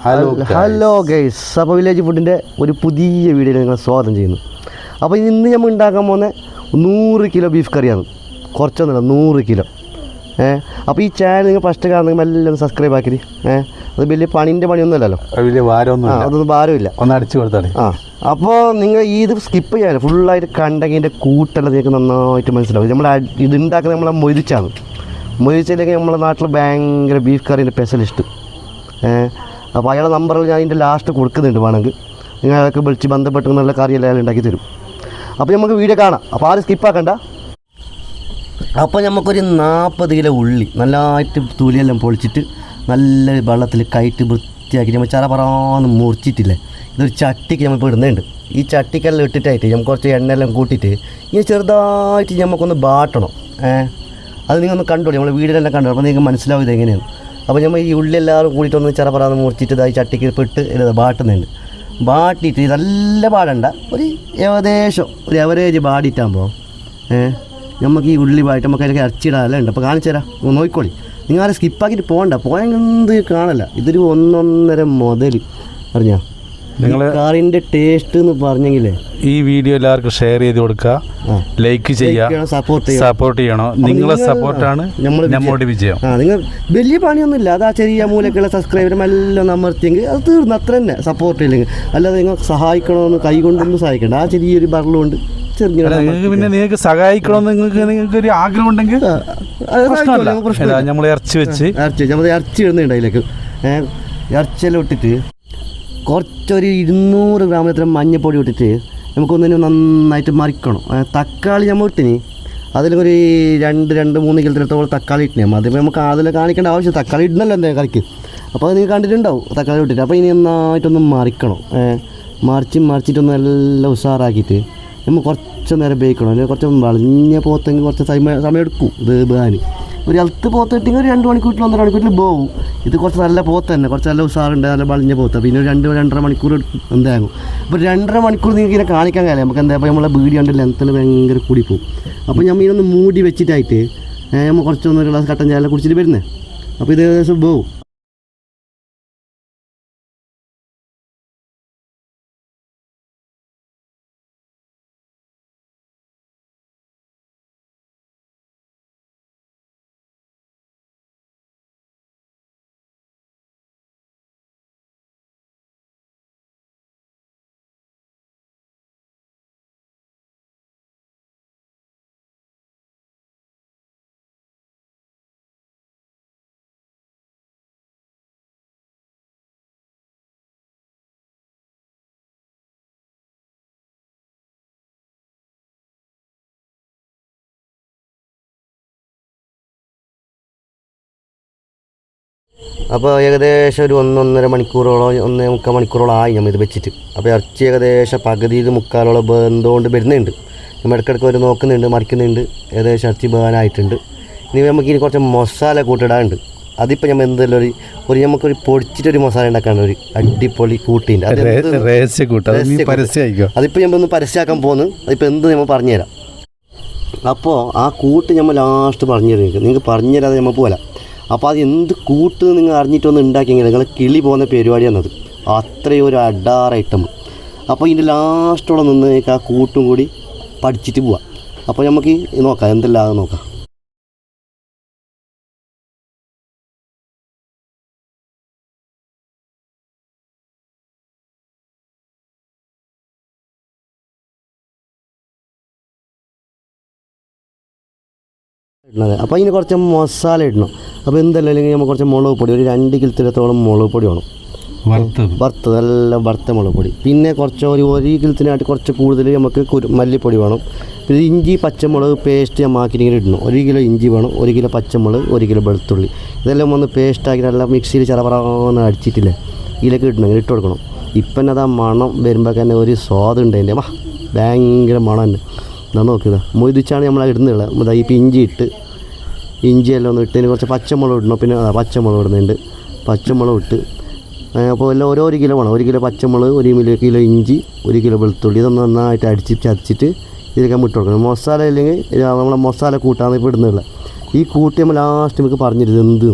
Hello hello guys അപ്പോൾ village ഫുഡിന്റെ ഒരു പുതിയ വീഡിയോയിൽ നിങ്ങൾ സ്വാഗതം ചെയ്യുന്നു. അപ്പോൾ ഇന്ന് നമ്മൾ ഉണ്ടാക്കാൻ പോകുന്ന നൂറ് കിലോ ബീഫ് കറിയാണ് കുറച്ചൊന്നുമില്ല നൂറ് കിലോ. ഏ? അപ്പോൾ ഈ ചാനൽ നിങ്ങൾ ഫസ്റ്റ് കാണുന്നെങ്കിൽ എല്ലാം സബ്സ്ക്രൈബ് ആക്കി ഏ? അത് വലിയ പണിന്റെ പണിയൊന്നുമല്ലല്ലോ. വലിയ ഭാരമൊന്നും അതൊന്നും ഭാരമില്ല. ഒന്ന് അടിച്ചു കൊടുത്താൽ ആ അപ്പോൾ നിങ്ങൾ ഈ ഇത് സ്കിപ്പ് ചെയ്യാൻ ഫുള്ളായിട്ട് കണ്ടെങ്കിൽ ഇതിന്റെ കൂട്ടെല്ലാം നിങ്ങൾക്ക് നന്നായിട്ട് മനസ്സിലാവും. നമ്മൾ ഇത് ഉണ്ടാക്കുന്നത് നമ്മളെ മൊരിച്ചാണ്. മൊരിച്ചില്ലെങ്കിൽ നമ്മുടെ നാട്ടിൽ ഭയങ്കര ബീഫ് കറീന്റെ സ്പെഷ്യലിസ്റ്റ് ഏഹ് അപ്പോൾ അയാളുടെ നമ്പറിൽ ഞാൻ ഇതിന്റെ ലാസ്റ്റ് കൊടുക്കുന്നുണ്ട് വേണമെങ്കിൽ. നിങ്ങൾ അയാൾക്ക് വിളിച്ച് ബന്ധപ്പെട്ട് നല്ല കറിയെല്ലാം അയാൾ ഉണ്ടാക്കി തരും. അപ്പോൾ നമുക്ക് വീഡിയോ കാണാം. അപ്പോൾ ആരും സ്കിപ്പാക്കണ്ട അപ്പോൾ നമുക്കൊരു നാൽപ്പത് കിലോ ഉള്ളി നല്ലതായിട്ട് തൊലിയെല്ലാം പൊളിച്ചിട്ട് നല്ല വെള്ളത്തിൽ കയറ്റി വൃത്തിയാക്കി നമ്മൾ ചറ പറയാന്ന് മുറിച്ചിട്ടില്ലേ? ഇതൊരു ചട്ടിക്ക് നമ്മൾ ഇടുന്നുണ്ട്. ഈ ചട്ടിക്കെല്ലാം ഇട്ടിട്ടായിട്ട് നമുക്ക് കുറച്ച് എണ്ണയെല്ലാം കൂട്ടിയിട്ട് ഇനി ചെറുതായിട്ട് നമുക്കൊന്ന് ബാട്ടണം ഏഹ് അത് നിങ്ങൾ ഒന്ന് കണ്ടോളി. നമ്മൾ വീടിനെല്ലാം കണ്ടോ? അപ്പോൾ നിങ്ങൾക്ക് മനസ്സിലാവും ഇത് എങ്ങനെയാണ് അപ്പോൾ നമ്മൾ ഈ ഉള്ളി എല്ലാവരും കൂടിയിട്ടൊന്ന് ചെറ പറയാന്ന് മുറിച്ചിട്ട് ഇതായി ചട്ടിക്ക് പെട്ട് ബാട്ടുന്നുണ്ട് ബാട്ടിയിട്ട് നല്ല പാടണ്ട. ഒരു ഏകദേശം ഒരു എവറേജ് ബാടിയിട്ടാകുമ്പോൾ ഏഹ് നമുക്ക് ഈ ഉള്ളി പായിട്ട് നമുക്ക് അതിലേക്ക് ഇറച്ചിടാനല്ല ഉണ്ട്. അപ്പോൾ കാണിച്ചു തരാം. നോക്കിക്കോളി. നിങ്ങൾ ആരെ സ്കിപ്പാക്കിയിട്ട് പോകണ്ട. പോയെങ്കിൽ എന്ത് കാണല്ല ഇതൊരു ഒന്നൊന്നര മുതൽ അറിഞ്ഞാ കാറിന്റെ ടേസ്റ്റ് എന്ന് പറഞ്ഞെങ്കിലേ. ഈ വീഡിയോ എല്ലാവർക്കും ഷെയർ ചെയ്ത് കൊടുക്കുക. ലൈക്ക് ചെയ്യുക. സപ്പോർട്ട് സപ്പോർട്ട് ചെയ്യണം. നിങ്ങളെ സപ്പോർട്ടാണ്. നമ്മുടെ വിജയം. നിങ്ങൾ വലിയ പണിയൊന്നുമില്ല. അത് ആ ചെറിയ മൂലക്കുള്ള സബ്സ്ക്രൈബറും എല്ലാം അമർത്തിയെങ്കിൽ അത് തീർന്നു. അത്ര തന്നെ സപ്പോർട്ട് ഇല്ലെങ്കിൽ. അല്ലാതെ നിങ്ങൾ സഹായിക്കണമെന്ന് കൈ കൊണ്ടൊന്നും സഹായിക്കണ്ട. ആ ചെറിയൊരു നിങ്ങൾക്ക് പിന്നെ നിങ്ങൾക്ക് സഹായിക്കണമെന്ന് നിങ്ങൾക്ക് നിങ്ങൾക്ക് ഒരു ആഗ്രഹം ഉണ്ടെങ്കിൽ നമ്മൾ ഇറച്ചി വെച്ച് ഇറച്ചി നമ്മൾ ഇറച്ചി ഇടുന്നുണ്ട് അതിലേക്ക്. ഇറച്ചിയെല്ലാം ഇട്ടിട്ട്. കുറച്ചൊരു ഇരുന്നൂറ് ഗ്രാമിനത്ര മഞ്ഞപ്പൊടി ഇട്ടിട്ട് നമുക്കൊന്നിന് നന്നായിട്ട് മറിക്കണം. തക്കാളി നമ്മൾ ഇട്ടിനി. അതിലൊരു രണ്ട് രണ്ട് മൂന്ന് കിലത്തിനത്തോളം തക്കാളി ഇട്ടിനെ. അതിപ്പോൾ നമുക്ക് അതിൽ കാണിക്കേണ്ട ആവശ്യം തക്കാളി ഇടുന്നല്ലോ എന്താ കറിക്ക്. അപ്പോൾ അത് നിങ്ങൾ കണ്ടിട്ടുണ്ടാവും തക്കാളി ഇട്ടിട്ട്. അപ്പോൾ ഇനി നന്നായിട്ടൊന്ന് മറിക്കണം. മറിച്ച് മറിച്ചിട്ടൊന്ന് നല്ല ഉഷാറാക്കിയിട്ട് നമ്മൾ കുറച്ച് നേരം ഉപയോഗിക്കണം അല്ലെങ്കിൽ കുറച്ച് വളഞ്ഞ പോത്തെങ്കിൽ കുറച്ച് സമയം സമയം എടുക്കും. ഇത് വേകാൻ ഒരു അത്ത് പോത്ത് കിട്ടിയെങ്കിൽ ഒരു രണ്ട് മണിക്കൂറിൽ ഒന്നര മണിക്കൂറിൽ പോകും ഇത് കുറച്ച് നല്ല പോത്ത് തന്നെ കുറച്ച് നല്ല ഉഷാറുണ്ട് നല്ല വളഞ്ഞ പോത്ത്. പിന്നെ ഒരു രണ്ട് രണ്ടര മണിക്കൂർ എന്താകും അപ്പോൾ രണ്ടര മണിക്കൂർ നിങ്ങൾക്ക് ഇതിനെ കാണിക്കാൻ കാര്യം നമുക്ക് എന്താ ഇപ്പോൾ നമ്മളെ വീഡിയോ ഉണ്ട് ലെങ്ത്തിൽ ഭയങ്കര കൂടി പോകും. അപ്പോൾ ഞാൻ ഇതിനൊന്ന് മൂടി വെച്ചിട്ടായിട്ട് നമ്മൾ കുറച്ചൊന്ന് ഒരു ഗ്ലാസ് കട്ടൻ ചായ കുടിച്ചിട്ട് വരുന്നത് അപ്പോൾ ഇത് ഏകദേശം പോകും അപ്പോൾ ഏകദേശം ഒരു ഒന്നൊന്നര മണിക്കൂറോളം ഒന്നേ മുക്കാൽ മണിക്കൂറോളം ആയി നമ്മൾ ഇത് വെച്ചിട്ട്. അപ്പോൾ ഇറച്ചി ഏകദേശം പകുതിയിൽ മുക്കാലോളം ബന്ധുകൊണ്ട് വരുന്നുണ്ട്. നമ്മൾ ഇടയ്ക്കിടയ്ക്ക് ഒരു നോക്കുന്നുണ്ട് മറിക്കുന്നുണ്ട്. ഏകദേശം ഇറച്ചി ബേനായിട്ടുണ്ട് ഇനി നമുക്ക് ഇനി കുറച്ച് മസാല കൂട്ടിടാനുണ്ട്. അതിപ്പോൾ നമ്മൾ എന്തെല്ലാം ഒരു ഒരു നമുക്കൊരു പൊടിച്ചിട്ടൊരു മസാല ഉണ്ടാക്കാണ് ഒരു അടിപൊളി കൂട്ടിന്റെ. അതിപ്പോൾ നമ്മൾ ഒന്ന് പരസ്യമാക്കാൻ പോകുന്നു അതിപ്പോൾ എന്ത് നമ്മൾ പറഞ്ഞുതരാം അപ്പോൾ ആ കൂട്ട് നമ്മൾ ലാസ്റ്റ് പറഞ്ഞു തരും. നിങ്ങൾക്ക് പറഞ്ഞു തരാതെ നമ്മൾ പോലെ അപ്പോൾ അത് എന്ത് കൂട്ട് നിങ്ങൾ അറിഞ്ഞിട്ടൊന്ന് ഉണ്ടാക്കിയെങ്കിൽ നിങ്ങൾ കിളി പോകുന്ന പരിപാടിയാണത് അത്രയും ഒരു അഡാർ ഐറ്റം അപ്പോൾ ഇതിന്റെ ലാസ്റ്റോടെ നിന്ന് ആ കൂട്ടും കൂടി പഠിച്ചിട്ട് പോവാം. അപ്പോൾ നമുക്ക് നോക്കാം എന്തെല്ലാം നോക്കാം. ഇടുന്നത്. അപ്പോൾ അതിന് കുറച്ച് മസാല ഇടണം. അപ്പോൾ എന്തല്ല? അല്ലെങ്കിൽ നമുക്ക് കുറച്ച് മുളക് പൊടി ഒരു രണ്ട് കിലത്തിലത്തോളം മുളക് പൊടി വേണം. വറുത്തത്. വറുത്ത് നല്ല വറുത്ത മുളക് പൊടി. പിന്നെ കുറച്ച് ഒരു ഒരു കിലത്തിനായിട്ട് കുറച്ച് കൂടുതൽ നമുക്ക് കുരു മല്ലിപ്പൊടി വേണം. പിന്നെ ഇഞ്ചി പച്ചമുളക് പേസ്റ്റ് ആക്കിയിട്ട് ഇടണം. ഒരു കിലോ ഇഞ്ചി വേണം ഒരു കിലോ പച്ചമുളക് ഒരു കിലോ വെളുത്തുള്ളി. ഇതെല്ലാം ഒന്ന് പേസ്റ്റാക്കി നല്ല മിക്സിയിൽ ചിലവറാന്ന് അടിച്ചിട്ടില്ലേ? ഇതിലേക്ക് ഇടണം ഇങ്ങനെ ഇട്ട് കൊടുക്കണം. ഇപ്പം അത് ആ മണം വരുമ്പോൾ തന്നെ ഒരു സ്വാദ് ഉണ്ട് അതിന്റെ. വാ ഭയങ്കര മണം തന്നെ എന്നാ നോക്കുക മൊയ്തിച്ചാണ് നമ്മൾ ഇടുന്നുള്ളത് ഇപ്പം ഇഞ്ചി ഇട്ട് ഇഞ്ചിയെല്ലാം ഒന്ന് ഇട്ടതിന് കുറച്ച് പച്ചമുളക് ഇടണം. പിന്നെ പച്ചമുളക് ഇടുന്നുണ്ട്. പച്ചമുളക് ഇട്ട്. അപ്പോൾ എല്ലാം ഓരോ ഒരു കിലോ വേണം. ഒരു കിലോ പച്ചമുളക് ഒരു കിലോ കിലോ ഇഞ്ചി ഒരു കിലോ വെളുത്തുള്ളി ഇതൊന്ന് നന്നായിട്ട് അടിച്ച് ചതച്ചിട്ട് ഇതിലേക്ക് നമ്മൾ ഇട്ട് കൊടുക്കണം. മസാല ഇല്ലെങ്കിൽ നമ്മളെ മസാല കൂട്ടാന്ന് ഇപ്പോൾ ഇടുന്നില്ല. ഈ കൂട്ടി നമ്മൾ ലാസ്റ്റ് നമുക്ക് പറഞ്ഞിരുന്നത് എന്ത്?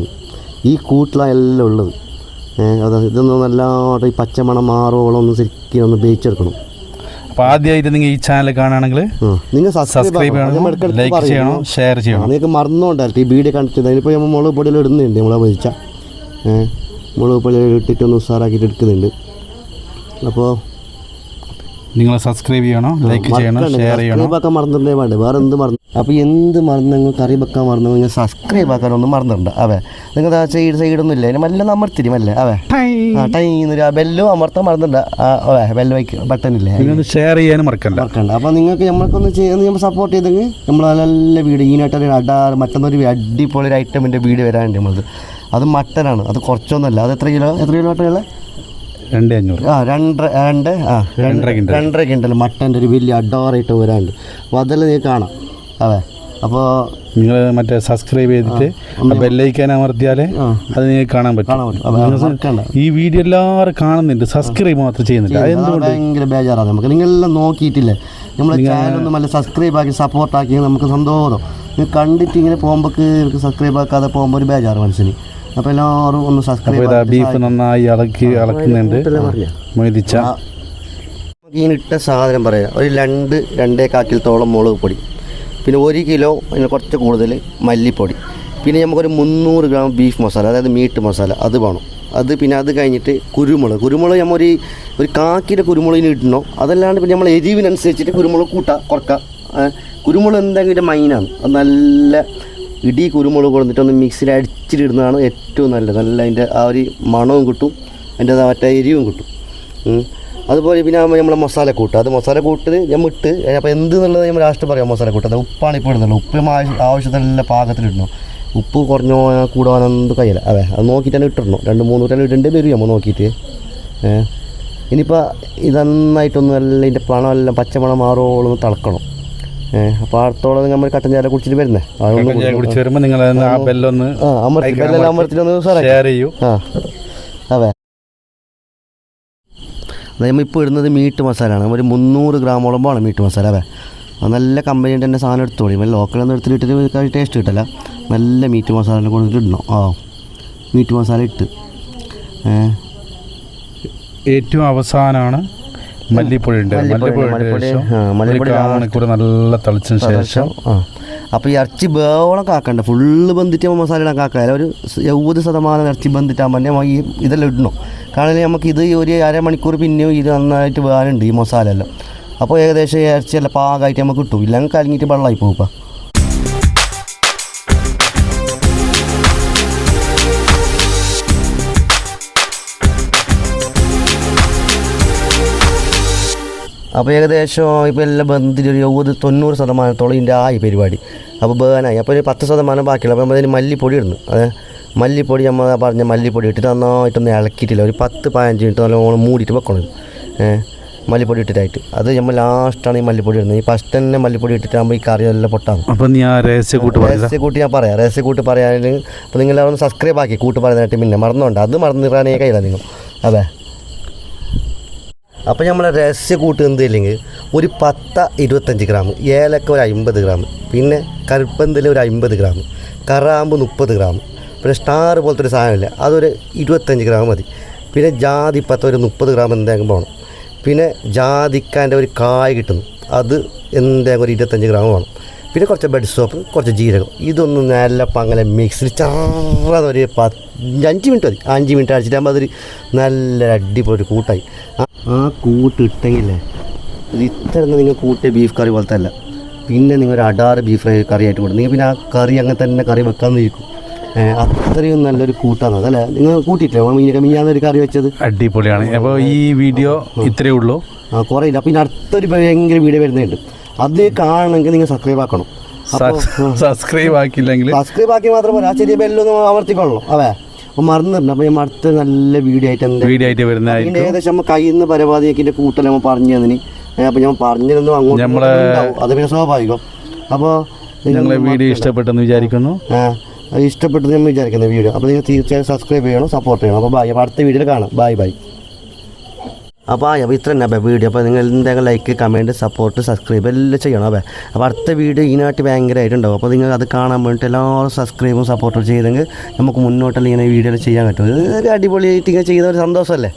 ഈ കൂട്ടിലാണ് എല്ലാം ഉള്ളത്. അതാ ഇതൊന്നും നല്ലതായിട്ട് ഈ പച്ചമണം മാറോളം ഒന്ന് ശരിക്കും ഒന്ന് വേവിച്ചെടുക്കണം. അപ്പോൾ ആദ്യമായിട്ട് നിങ്ങൾ ഈ ചാനൽ കാണുകയാണെങ്കിൽ നിങ്ങൾ സബ്സ്ക്രൈബ് ചെയ്യണം ലൈക്ക് ചെയ്യണം ഷെയർ ചെയ്യണം. നിങ്ങൾക്ക് മറന്നുകൊണ്ടായിരുന്നു ഈ വീഡിയോ കണ്ടിട്ട്. അതിനിപ്പോൾ നമ്മൾ മുളക് പൊടിയിൽ ഇടുന്നുണ്ട് നമ്മളെ പൊരിച്ച മുളക് പൊടിയിൽ ഇട്ടിട്ട് ഒന്ന് ഉഷാറാക്കിയിട്ട് എടുക്കുന്നുണ്ട്. അപ്പോൾ നിങ്ങൾ സബ്സ്ക്രൈബ് ചെയ്യണം ലൈക്ക് ചെയ്യണം ഷെയർ ചെയ്യണം. മറന്നിട്ടുണ്ടേ വേണ്ട. വേറെ എന്ത് മറന്നു അപ്പോൾ എന്ത് മറന്നു നിങ്ങൾ കറി വെക്കാൻ മറന്നു നിങ്ങൾ സബ്സ്ക്രൈബ് ആക്കാനൊന്നും മറന്നിട്ടുണ്ട് അവേ നിങ്ങൾ ആ സൈഡ് സൈഡൊന്നും ഇല്ല? അതിന് മെല്ലെ അമർത്തിരി മെല്ലെ അവേ ആ ടൈ. ആ ബെല്ലും അമർത്താൻ മറന്നിട്ടുണ്ട് ആ ഓ ബെല്ല് വയ്ക്ക്. ബട്ടൺ ഇല്ലേ? നിങ്ങൾ ഷെയർ ചെയ്യാനും മറക്കണ്ട. മറക്കണ്ട. അപ്പോൾ നിങ്ങൾക്ക് നമ്മൾക്കൊന്ന് ചെയ്യുന്ന നമ്മൾ സപ്പോർട്ട് ചെയ്തെങ്കിൽ നമ്മൾ നല്ല വീഡിയോ ഈനായിട്ട് അടാറ് മറ്റൊന്നൊരു അടിപൊളി ഒരു ഐറ്റമിന്റെ വീഡിയോ വരാനുണ്ട് നമ്മളത്. അത് മട്ടനാണ്. അത് കുറച്ചൊന്നുമല്ല. അത് എത്ര കിലോ എത്ര കിലോ മട്ടനുള്ള രണ്ട് അഞ്ഞൂറ്. ആ രണ്ട് രണ്ട് ആ രണ്ടര കിണ്ടൽ. രണ്ടര കിണ്ടൽ മട്ടന്റെ ഒരു വലിയ അഡോറായിട്ട് വരാനുണ്ട്. അപ്പോൾ അതെല്ലാം നീ കാണാം. അതെ. അപ്പോ നിങ്ങൾ മറ്റേ സബ്സ്ക്രൈബ് ചെയ്തിട്ട് ബെല്ലൈക്കാൻ അമർത്തിയാൽ ആ. അത് നിങ്ങൾക്ക് കാണാൻ പറ്റും. ഈ വീഡിയോ എല്ലാവരും കാണുന്നുണ്ട്. സബ്സ്ക്രൈബ് മാത്രം ചെയ്യുന്നില്ല അത് അത് ഭയങ്കര ബേജാറാണ് നമുക്ക്. നിങ്ങളെല്ലാം നോക്കിയിട്ടില്ലേ? നമ്മളെ ചാനലൊന്നും നല്ല സബ്സ്ക്രൈബ് ആക്കി സപ്പോർട്ട് ആക്കി നമുക്ക് സന്തോഷം. നിങ്ങൾ കണ്ടിട്ട് ഇങ്ങനെ പോകുമ്പോൾ സബ്സ്ക്രൈബ് ആക്കാതെ പോകുമ്പോൾ ഒരു ബേജാറ് മനസ്സിന്. അപ്പോൾ എല്ലാവരും ഒന്ന് അപ്പോൾ സബ്സ്ക്രൈബ് ബീഫ് നന്നായി ഇളക്കി ഇളക്കുന്നുണ്ട് മൊയ്തിച്ച ഈ ഇട്ട സാധനം പറയാം. ഒരു രണ്ട് രണ്ടേ കാക്കിലത്തോളം മുളക് പൊടി. പിന്നെ ഒരു കിലോ കുറച്ച് കൂടുതൽ മല്ലിപ്പൊടി. പിന്നെ നമുക്കൊരു മുന്നൂറ് ഗ്രാം ബീഫ് മസാല അതായത് മീറ്റ് മസാല അത് വേണം. അത് പിന്നെ അത് കഴിഞ്ഞിട്ട് കുരുമുളക്. കുരുമുളക് നമ്മൾ ഒരു ഒരു കാക്കിന്റെ കുരുമുളകിന് ഇടണോ? അതല്ലാണ്ട് പിന്നെ നമ്മൾ എരിവിനനുസരിച്ചിട്ട് കുരുമുളക് കൂട്ടാം കുറക്കാം. കുരുമുളക് എന്തെങ്കിലും മൈനാണ് അത് നല്ല ഇടി കുരുമുളക് കൊടുത്തിട്ട് ഒന്ന് മിക്സിയിൽ അടിച്ചിട്ടിടുന്നതാണ് ഏറ്റവും നല്ലത്. നല്ല അതിന്റെ ആ ഒരു മണവും കിട്ടും. അതിന്റെ മറ്റേ എരിവും കിട്ടും. അതുപോലെ പിന്നെ നമ്മളെ മസാല കൂട്ട് അത് മസാല കൂട്ടിൽ നമ്മൾ ഇട്ട് അപ്പോൾ എന്ത് എന്നുള്ളത് നമ്മൾ ലാസ്റ്റ് പറയാം മസാല കൂട്ട് അത് ഉപ്പാണ് ഇപ്പോൾ ഇടുന്നത്. ഉപ്പ് ആവശ്യത്തിനുള്ള പാകത്തിലിടണം ഉപ്പ് കുറഞ്ഞോ കൂടാനൊന്നും കഴിയില്ല. അതെ അത് നോക്കിയിട്ട് തന്നെ ഇട്ടിടണം. രണ്ട് മൂന്ന് കൂട്ടം ഇടേണ്ടി വരും നമ്മൾ നോക്കിയിട്ട്. ഏഹ് ഇനിയിപ്പോൾ ഇത് നന്നായിട്ടൊന്ന് നല്ല ഇതിന്റെ പണമെല്ലാം പച്ചമണം മാറോളം ഒന്ന് തിളക്കണം. ഏഹ് അപ്പോൾ അടുത്തോളം നമ്മൾ കട്ടൻ ചായ കുടിച്ചിട്ട് വരുന്നേ. കുടിച്ച് വരുമ്പോൾ നിങ്ങൾ ആ ബെല്ലൊന്ന് അമർത്തി ബെല്ലെല്ലാം അമർത്തിട്ടൊന്ന് ഷെയർ ചെയ്യൂ. ആ. അതെ. നമ്മൾ ഇപ്പോൾ ഇടുന്നത് മീറ്റ് മസാലയാണ്. ഒരു മുന്നൂറ് ഗ്രാമോളം വേണം മീറ്റ് മസാല അതെ അത് നല്ല കമ്പനിയുടെ തന്നെ സാധനം എടുത്തോളി ലോക്കലൊന്നും എടുത്തിട്ട് ടേസ്റ്റ് കിട്ടില്ല. നല്ല മീറ്റ് മസാല കൊടുത്തിട്ട് ഇടണം. ആ. മീറ്റ് മസാല ഇട്ട്. ഏറ്റവും അവസാനമാണ് മല്ലിപ്പൊടി ഉണ്ട് മല്ലിപ്പൊടി, മല്ലിപ്പൊടി കാൽ മണിക്കൂർ നല്ല തളിച്ചതിന് ശേഷം ആ. അപ്പോൾ ഈ ഇറച്ചി വേവോളം കാക്കണ്ട. ഫുള്ള് ബന്ധിട്ട് മസാല ഇടാൻ കാക്കല്ല ഒരു എഴുപത് ശതമാനം ഇറച്ചി ബന്ധിട്ടാൽ തന്നെ ഈ ഇതെല്ലാം ഇടണം. കാരണം നമുക്ക് ഇത് ഒരു അരമണിക്കൂർ പിന്നെയും ഇത് നന്നായിട്ട് വേനുണ്ട് ഈ മസാല എല്ലാം അപ്പോൾ ഏകദേശം ഇറച്ചിയെല്ലാം പാകമായിട്ട് നമുക്ക് കിട്ടും. ഇല്ലെങ്കിൽ കലങ്ങിയിട്ട് വെള്ളമായി പോകും അപ്പോൾ ഏകദേശം ഇപ്പോൾ എല്ലാം ബന്ധത്തിൽ ഒരു എഴുപത് തൊണ്ണൂറ് ശതമാനത്തോളം ഇതിന്റെ ആയി പരിപാടി. അപ്പോൾ ബേനായി അപ്പോൾ ഒരു പത്ത് ശതമാനം ബാക്കിയുള്ള. അപ്പോൾ നമ്മൾ അതിന് മല്ലിപ്പൊടി ഇടുന്നു. അതെ. മല്ലിപ്പൊടി നമ്മൾ പറഞ്ഞ മല്ലിപ്പൊടി ഇട്ടിട്ട് നന്നായിട്ടൊന്ന് ഇളക്കിയിട്ടില്ല. ഒരു പത്ത് പതിനഞ്ച് മിനിറ്റ് നല്ലോണം മൂടിയിട്ട് വെക്കണം. മല്ലിപ്പൊടി ഇട്ടിട്ടായിട്ട്. അത് നമ്മൾ ലാസ്റ്റാണ് ഈ മല്ലിപ്പൊടി ഇടുന്നത്. ഈ ഫസ്റ്റ് തന്നെ മല്ലിപ്പൊടി ഇട്ടിട്ടാകുമ്പോൾ ഈ കറി എല്ലാം പൊട്ടാണ്. അപ്പോൾ നീ ആ രഹസ്യ കൂട്ട് രഹസ്യ കൂട്ട് ഞാൻ പറയാം. രഹസ്യ കൂട്ട് പറയാൻ അപ്പോൾ നിങ്ങൾ ഒന്ന് സബ്സ്ക്രൈബ് ആക്കി. കൂട്ട് പറയാനായിട്ട് പിന്നെ മറന്നുകൊണ്ട് അത് മറന്നിടാനേ കഴിയില്ല നിങ്ങൾ. അതെ. അപ്പോൾ നമ്മളെ രഹസ്യ കൂട്ട് ഒരു പത്ത ഇരുപത്തഞ്ച് ഗ്രാം ഏലക്ക ഒരു അമ്പത് ഗ്രാം പിന്നെ കരുപ്പന്തൽ ഒരു അമ്പത് ഗ്രാം കറാമ്പ് മുപ്പത് ഗ്രാം പിന്നെ സ്റ്റാർ പോലത്തെ ഒരു സാധനമില്ല അതൊരു ഇരുപത്തഞ്ച് ഗ്രാം മതി. പിന്നെ ജാതിപ്പത്ത ഒരു മുപ്പത് ഗ്രാം എന്തെങ്കിലും പോകണം പിന്നെ ജാതിക്കാന്റെ ഒരു കായ് കിട്ടുന്നു അത് എന്തെങ്കിലും ഒരു ഇരുപത്തഞ്ച് ഗ്രാം വേണം. പിന്നെ കുറച്ച് ബെഡ് സോപ്പ് കുറച്ച് ജീരകം. ഇതൊന്ന് നല്ല പങ്ങനെ മിക്സിൽ ചെറുതൊരു ഒരു പത്ത് അഞ്ച് മിനിറ്റ് മതി. അഞ്ച് മിനിറ്റ് അടിച്ചിട്ടാകുമ്പോൾ അതൊരു നല്ല അടിപൊളി ഒരു കൂട്ടായി. ആ- കൂട്ട് ഇട്ടെങ്കിലേ ഇത് ഇത്ര നിങ്ങൾ കൂട്ടിയ ബീഫ് കറി പോലത്തെ അല്ല. പിന്നെ നിങ്ങൾ ഒരു അടാറ് ബീഫ് ഫ്രൈ കറിയായിട്ട് കൊടുക്കും. നിങ്ങൾ പിന്നെ ആ കറി അങ്ങനെ തന്നെ കറി വെക്കാമെന്ന് ഇരിക്കും അത്രയും നല്ലൊരു കൂട്ടാണ് അതല്ലേ നിങ്ങൾ കൂട്ടിയിട്ടില്ലേ? മീനൊക്കെ മീനാന്നൊരു കറി വെച്ചത്? അടിപൊളിയാണ്. അപ്പോൾ ഈ വീഡിയോ ഇത്രയേ ഉള്ളൂ. ആ കുറേ ഇല്ല പിന്നെ അടുത്തൊരു ഭയങ്കര വീഡിയോ വരുന്നുണ്ട്. അത് കാണണമെങ്കിൽ നിങ്ങൾ സബ്സ്ക്രൈബ് ആക്കണം. സബ്സ്ക്രൈബ് ആക്കിയില്ലെങ്കിൽ. സബ്സ്ക്രൈബ് ആക്കി മാത്രം പോരാ. ചെറിയ ബെല്ലൊന്ന് അമർത്തിക്കൊള്ളണം അതെ അപ്പോൾ മറന്നിട്ടുണ്ട് അപ്പോൾ ഞാൻ അടുത്ത നല്ല വീഡിയോ ആയിട്ട് എന്താ വീഡിയോ ആയിട്ട് വരുന്ന ഇതിന്റെ ഏകദേശം നമ്മൾ കയ്യിൽ നിന്ന് പരമാവധിയാക്കിന്റെ കൂട്ടൽ നമ്മൾ പറഞ്ഞു തന്നിന്. അപ്പോൾ ഞാൻ പറഞ്ഞിരുന്നു അങ്ങോട്ട് നമ്മളെ-. അത് പിന്നെ സ്വാഭാവികം. അപ്പോൾ ഞങ്ങളെ വീഡിയോ ഇഷ്ടപ്പെട്ടെന്ന് വിചാരിക്കുന്നു. ഇഷ്ടപ്പെട്ടെന്ന് ഞാൻ നമ്മൾ വീഡിയോ അപ്പോൾ നിങ്ങൾ തീർച്ചയായും സബ്സ്ക്രൈബ് ചെയ്യണം സപ്പോർട്ട് ചെയ്യണം. അപ്പോൾ ബൈ അപ്പോൾ അടുത്ത വീഡിയോയിൽ കാണാം. ബൈ ബൈ അപ്പോൾ ആ ഇത്ര തന്നെ അപ്പോൾ വീഡിയോ അപ്പോൾ നിങ്ങൾ എന്തെങ്കിലും ലൈക്ക് കമന്റ് സപ്പോർട്ട് സബ്സ്ക്രൈബ് എല്ലാം ചെയ്യണം അപ്പോൾ അപ്പോൾ അടുത്ത വീഡിയോ ഇതിനായിട്ട് ഭയങ്കരമായിട്ടുണ്ടാവും അപ്പോൾ നിങ്ങൾ അത് കാണാൻ വേണ്ടിയിട്ട് എല്ലാവരും സബ്സ്ക്രൈബും സപ്പോർട്ടും ചെയ്തെങ്കിൽ നമുക്ക് മുന്നോട്ടുള്ള ഇങ്ങനെ വീഡിയോ ചെയ്യാൻ പറ്റും. ഒരു അടിപൊളിയായിട്ട് ഇങ്ങനെ ചെയ്ത ഒരു സന്തോഷമല്ലേ?